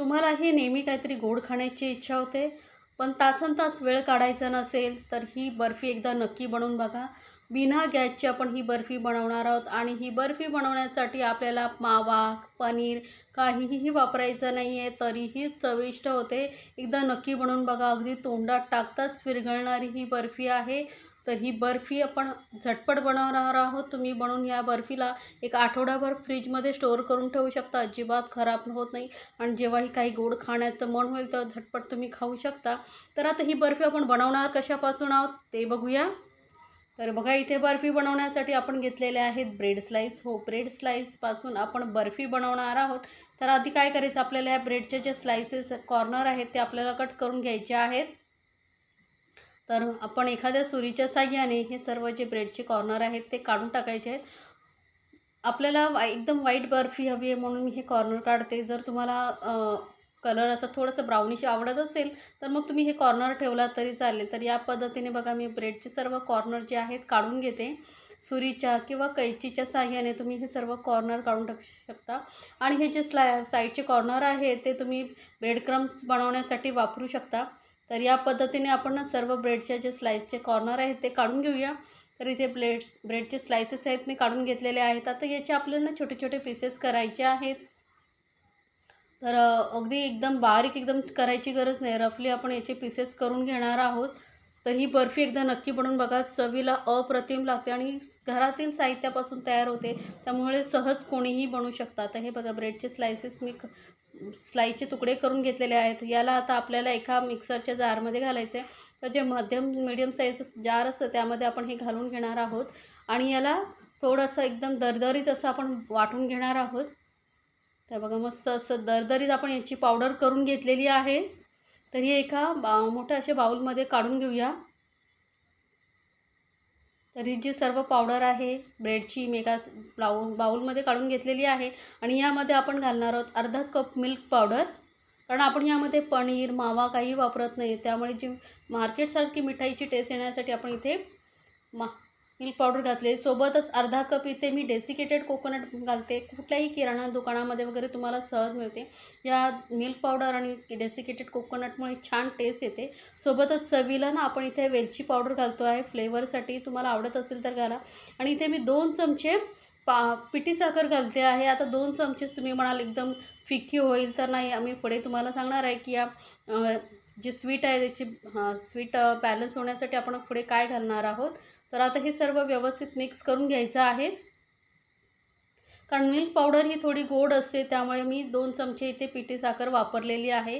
तुम्हालाही नेहमी काहीतरी गोड खाण्याची इच्छा होते पण तासन तास वेळ काढायचा नसेल तर ही बर्फी एकदा नक्की बनवून बघा. बिना गॅसची आपण ही बर्फी बनवणार आहोत आणि ही बर्फी बनवण्यासाठी आपल्याला मावा पनीर काहीही वापरायचं नाही आहे तरीही चविष्ट होते. एकदा नक्की बनवून बघा. अगदी तोंडात टाकताच विरघळणारी ही बर्फी आहे. तर ही बर्फी आपण झटपट बनवणार आहोत. तुम्ही बनवून या बर्फीला एक आठवडाभर फ्रीजमध्ये स्टोअर करून ठेवू शकता. अजिबात खराब होत नाही आणि जेव्हाही काही गोड खाण्याचं मन होईल तेव्हा झटपट तुम्ही खाऊ शकता. तर आता ही बर्फी आपण बनवणार कशापासून आहोत ते बघूया. तर बघा इथे बर्फी बनवण्यासाठी आपण घेतलेले आहेत ब्रेड स्लाईस हो ब्रेड स्लाईसपासून आपण बर्फी बनवणार आहोत. तर आधी काय करायचं? आपल्याला ह्या ब्रेडचे जे स्लायसेस कॉर्नर आहेत ते आपल्याला कट करून घ्यायचे आहेत. तर आपण एखाद्या सुरीच्या साह्याने हे सर्व जे ब्रेडचे कॉर्नर आहेत ते काढून टाकायचे आहेत. आपल्याला वा एकदम वाईट बर्फी हवी आहे म्हणून हे कॉर्नर काढते. जर तुम्हाला कलर असं थोडंसं ब्राउनिश आवडत असेल तर मग तुम्ही हे कॉर्नर ठेवला तरी चालेल. तर या पद्धतीने बघा मी ब्रेडचे सर्व कॉर्नर जे आहेत काढून घेते. सुरीच्या किंवा कैचीच्या साह्याने तुम्ही हे सर्व कॉर्नर काढून टाकू शकता. आणि हे जे स्लाय साईडचे कॉर्नर आहे ते तुम्ही ब्रेड क्रम्स बनवण्यासाठी वापरू शकता. तर या पद्धतीने आपण ना सर्व ब्रेडचे जे स्लाईसचे कॉर्नर आहेत ते काढून घेऊया. तर इथे ब्रेड ब्रेडचे स्लायसेस आहेत मी काढून घेतलेले आहेत. आता याचे आपल्याला छोटे छोटे पीसेस करायचे आहेत. तर अगदी एकदम बारीक एकदम करायची गरज नाही. रफली आपण याचे पीसेस करून घेणार आहोत. तर ही बर्फी एकदा नक्की बनवून बघा. चवीला अप्रतिम लागते आणि घरातील साहित्यापासून तयार होते. त्यामुळे सहज कोणीही बनवू शकता तर हे बघा ब्रेडचे स्लायसेस मी स्लाईचे तुकडे करून घेतलेले आहेत. याला आता आपल्याला एका मिक्सरच्या जारमध्ये घालायचं आहे तर जे मध्यम मिडियम साईज जार असतं त्यामध्ये आपण हे घालून घेणार आहोत. आणि याला थोडंसं एकदम दरदरीत असं आपण वाटून घेणार आहोत. तर बघा मस्त असं दरदरीत आपण याची पावडर करून घेतलेली आहे. तर हे एका बा मोठ्या अशा बाऊलमध्ये काढून घेऊया. तर ही जी सर्व पावडर आहे ब्रेडची मी एका बाऊल बाऊलमध्ये काढून घेतलेली आहे आणि यामध्ये आपण घालणार आहोत अर्धा कप मिल्क पावडर. कारण आपण यामध्ये पनीर मावा काही वापरत नाही त्यामुळे जी मार्केटसारखी मिठाईची टेस्ट येण्यासाठी आपण इथे मा मिल्क पावडर घातले. सोबतच अर्धा कप इथे मी डेसिकेटेड कोकोनट घालते. कुठल्याही किराणा दुकानामध्ये वगैरे तुम्हाला सहज मिळते. या मिल्क पावडर आणि डेसिकेटेड कोकोनटमुळे छान टेस्ट येते. सोबतच चवीला ना आपण इथे वेलची पावडर घालतो आहे. फ्लेवरसाठी तुम्हाला आवडत असेल तर घाला. आणि इथे मी दोन चमचे पा पिठी साखर घालते आहे. आता दोन चमचेच तुम्ही म्हणाल एकदम फिक्की होईल तर नाही. आम्ही पुढे तुम्हाला सांगणार आहे की या जे स्वीट आहे त्याची हां स्वीट बॅलन्स होण्यासाठी आपण पुढे काय घालणार आहोत. तर आता हे सर्व व्यवस्थित मिक्स करून घ्यायचं आहे. कारण मिल्क पावडर ही थोडी गोड असते त्यामुळे मी दोन चमचे इथे पिठी साखर वापरलेली आहे.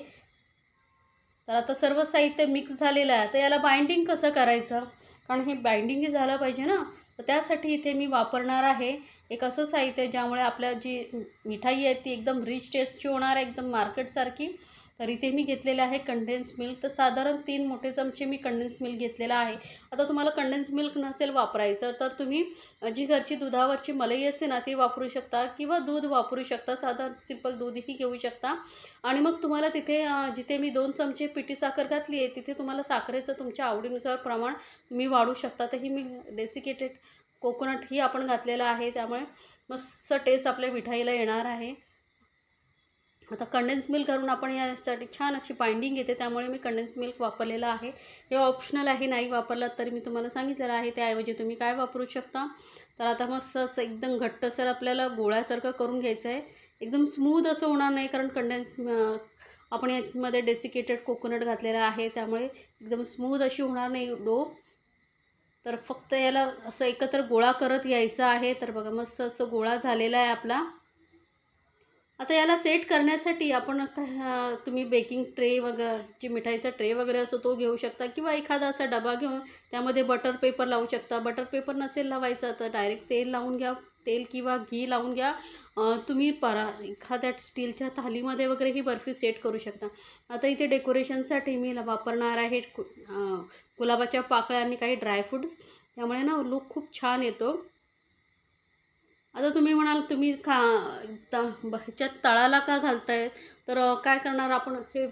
तर आता सर्व साहित्य मिक्स झालेलं आहे. तर याला बाइंडिंग कसं करायचं? कारण हे बाइंडिंगही झालं पाहिजे ना. तर त्यासाठी इथे मी वापरणार आहे एक असं साहित्य ज्यामुळे आपल्या जी मिठाई आहे ती एकदम रिच टेस्टची होणार आहे एकदम मार्केटसारखी तर इथे मी घेतलेलं आहे कंडेन्स मिल्क तर साधारण तीन मोठे चमचे मी कंडेन्स मिल्क घेतलेला आहे. आता तुम्हाला कंडेन्स मिल्क नसेल वापरायचं तर तुम्ही जी घरची दुधावरची मलई असते ना ती वापरू शकता किंवा दूध वापरू शकता. साधारण सिंपल दूधही घेऊ शकता. आणि मग तुम्हाला तिथे जिथे मी दोन चमचे पिठी साखर घातली आहे तिथे तुम्हाला साखरेचं तुमच्या आवडीनुसार प्रमाण तुम्ही वाढू शकता. तर ही मी डेसिकेटेड कोकोनट ही आपण घातलेलं आहे. त्यामुळे मस्त टेस्ट आपल्या मिठाईला येणार आहे. आता कंडेन्स मिल्क घालून आपण यासाठी छान अशी बाइंडिंग येते त्यामुळे मी कंडेन्स मिल्क वापरलेलं आहे. हे ऑप्शनल आहे नाही वापरलं तरी मी तुम्हाला सांगितलेलं आहे. त्याऐवजी तुम्ही काय वापरू शकता? तर आता मस्त असं एकदम घट्टसर आपल्याला गोळ्यासारखं करून घ्यायचं आहे एकदम स्मूथ असं होणार नाही कारण कंडेन्स आपण यामध्ये डेसिकेटेड कोकोनट घातलेला आहे. त्यामुळे एकदम स्मूथ अशी होणार नाही डो. तर फक्त याला असं एकत्र गोळा करत यायचं आहे. तर बघा मस्त असं गोळा झालेला आहे आपला. आता याला सेट करण्यासाठी आपण काय तुम्ही बेकिंग ट्रे वगैरे जी मिठाईचा ट्रे वगैरे असो तो घेऊ शकता किंवा एखादा असा डबा घेऊन त्यामध्ये बटर पेपर लावू शकता. बटर पेपर नसेल लावायचा तर डायरेक्ट तेल लावून घ्या तेल किंवा घी लावून घ्या. तुम्ही परा एखाद्या स्टीलच्या थालीमध्ये वगैरे ही बर्फी सेट करू शकता. आता इथे डेकोरेशनसाठी मी वापरणार आहे गुलाबाच्या पाकळ्या आणि काही ड्रायफ्रूट्स त्यामुळे ना लुक खूप छान येतो. आता तुम्ही म्हणाल तुम्ही खा त ह्याच्यात तळाला का घालताय? तर काय करणार आपण? हे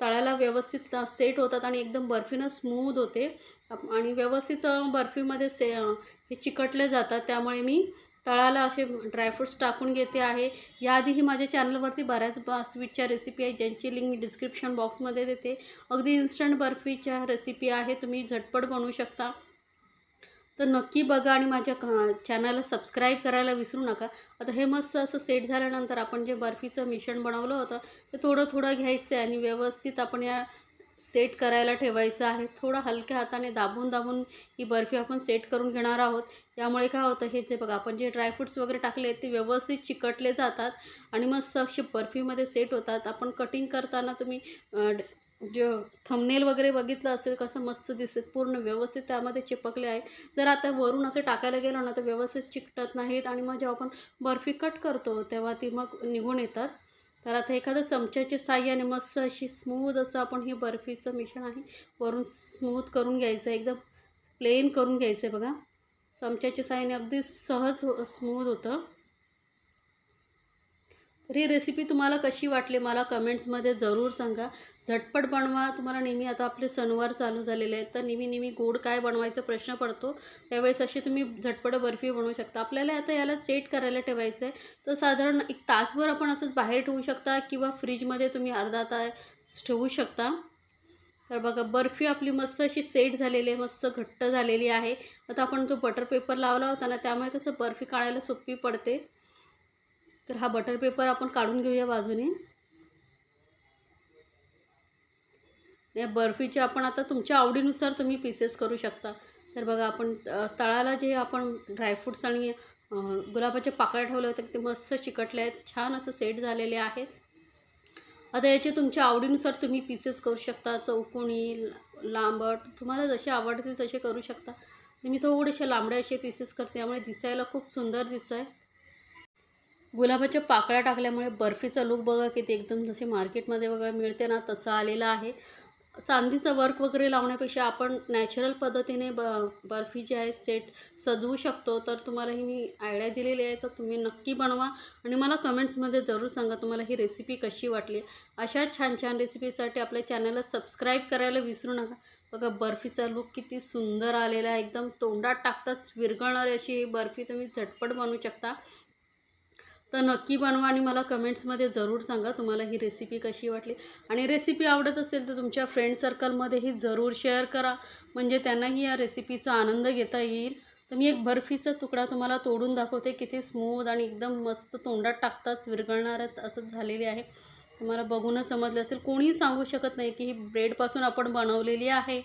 तळाला व्यवस्थित सेट होतात आणि एकदम बर्फीनं स्मूद होते. आणि व्यवस्थित बर्फीमध्ये से हे चिकटले जातात. त्यामुळे मी तळाला असे ड्रायफ्रूट्स टाकून घेते आहे. याआधीही माझ्या चॅनलवरती बऱ्याच स्वीटच्या रेसिपी आहे ज्यांची लिंक मी डिस्क्रिप्शन बॉक्समध्ये देते. अगदी इन्स्टंट बर्फीच्या रेसिपी आहे. तुम्ही झटपट बनवू शकता. तर नक्की बघा आणि माझ्या चॅनलला सबस्क्राईब करायला विसरू नका. आता हे मस्त असं सेट झाल्यानंतर आपण जे बर्फीचं मिश्रण बनवलं होतं ते थोडं थोडं घ्यायचं आहे आणि व्यवस्थित आपण या सेट करायला ठेवायचं आहे. थोडं हलक्या हाताने दाबून दाबून ही बर्फी आपण सेट करून घेणार आहोत. त्यामुळे काय होतं हे जे बघा आपण जे ड्रायफ्रूट्स वगैरे टाकले ते व्यवस्थित चिकटले जातात आणि मस्त असे बर्फीमध्ये सेट होतात. आपण कटिंग करताना तुम्ही ड- म्हणजे जे थंबनेल वगैरे बघितलं असेल कसं मस्त दिसत पूर्ण व्यवस्थित त्यामध्ये चिपकले आहेत. जर आता वरून असं टाकायला गेलो ना तर व्यवस्थित चिकटत नाहीत आणि मग जेव्हा आपण बर्फी कट करतो तेव्हा ती मग निघून येतात. तर आता एखादं चमच्याच्या साह्याने मस्त अशी स्मूद असं आपण हे बर्फीचं मिश्रण आहे वरून स्मूथ करून घ्यायचं आहे एकदम प्लेन करून घ्यायचं आहे बघा. चमच्याच्या साह्याने अगदी सहज हो, स्मूद होतं. तर ही रेसिपी तुम्हाला कशी वाटली मला कमेंट्समध्ये जरूर सांगा. झटपट बनवा. तुम्हाला नेहमी आता आपले सणवार चालू झालेले आहेत तर नेहमी नेहमी गोड काय बनवायचा प्रश्न पडतो. त्यावेळेस अशी तुम्ही झटपट बर्फी बनवू शकता. आपल्याला आता याला सेट करायला ठेवायचं आहे तर साधारण एक तासभर आपण असंच बाहेर ठेवू शकता किंवा फ्रीजमध्ये तुम्ही अर्धा तास ठेवू शकता. तर बघा बर्फी आपली मस्त अशी सेट झालेली आहे मस्त घट्ट झालेली आहे. आता आपण जो बटर पेपर लावला होता ना त्यामुळे कसं बर्फी काढायला सोपी पडते. तर हा बटर पेपर आपण काढून घेऊया बाजूने. या बर्फीचे आपण आता तुमच्या आवडीनुसार तुम्ही पीसेस करू शकता. तर बघा आपण तळाला जे आपण ड्रायफ्रूट्स आणि गुलाबाच्या पाकळ्या ठेवल्या होत्या ते मस्त चिकटले आहेत. छान असं सेट झालेले आहेत आता याचे तुमच्या आवडीनुसार तुम्ही पीसेस करू शकता. चौकोणी लांबट तुम्हाला जसे आवडतील तसे करू शकता. मी थोडेसे लांबडे असे पीसेस करते त्यामुळे दिसायला खूप सुंदर दिसतं आहे गुलाबाच्या पाकळ्या टाकल्यामुळे बर्फीचा लुक बघा किती एकदम जसे मार्केटमध्ये वगैरे मिळते ना तसं आलेलं आहे. चांदीचं वर्क वगैरे लावण्यापेक्षा आपण नॅचरल पद्धतीने ब बर्फी जी आहे सेट सजवू शकतो. तर तुम्हाला ही मी आयडिया दिलेली आहे तर तुम्ही नक्की बनवा. आणि मला कमेंट्समध्ये जरूर सांगा तुम्हाला ही रेसिपी कशी वाटली. अशा छान छान रेसिपीसाठी आपल्या चॅनलला सबस्क्राईब करायला विसरू नका. बघा बर्फीचा लुक किती सुंदर आलेला आहे. एकदम तोंडात टाकताच विरघळणारी अशी ही बर्फी तुम्ही झटपट बनवू शकता. तर नक्की बनवा आणि मला कमेंट्समध्ये जरूर सांगा तुम्हाला ही रेसिपी कशी वाटली. आणि रेसिपी आवडत असेल तर तुमच्या फ्रेंड सर्कलमध्येही जरूर शेअर करा. म्हणजे त्यांनाही या रेसिपीचा आनंद घेता येईल. तर मी एक बर्फीचा तुकडा तुम्हाला तोडून दाखवते. किती स्मूथ आणि एकदम मस्त तोंडात टाकताच विरघळणारच असं झालेली आहे. तुम्हाला बघूनच समजलं असेल. कोणीही सांगू शकत नाही की ही ब्रेडपासून आपण बनवलेली आहे.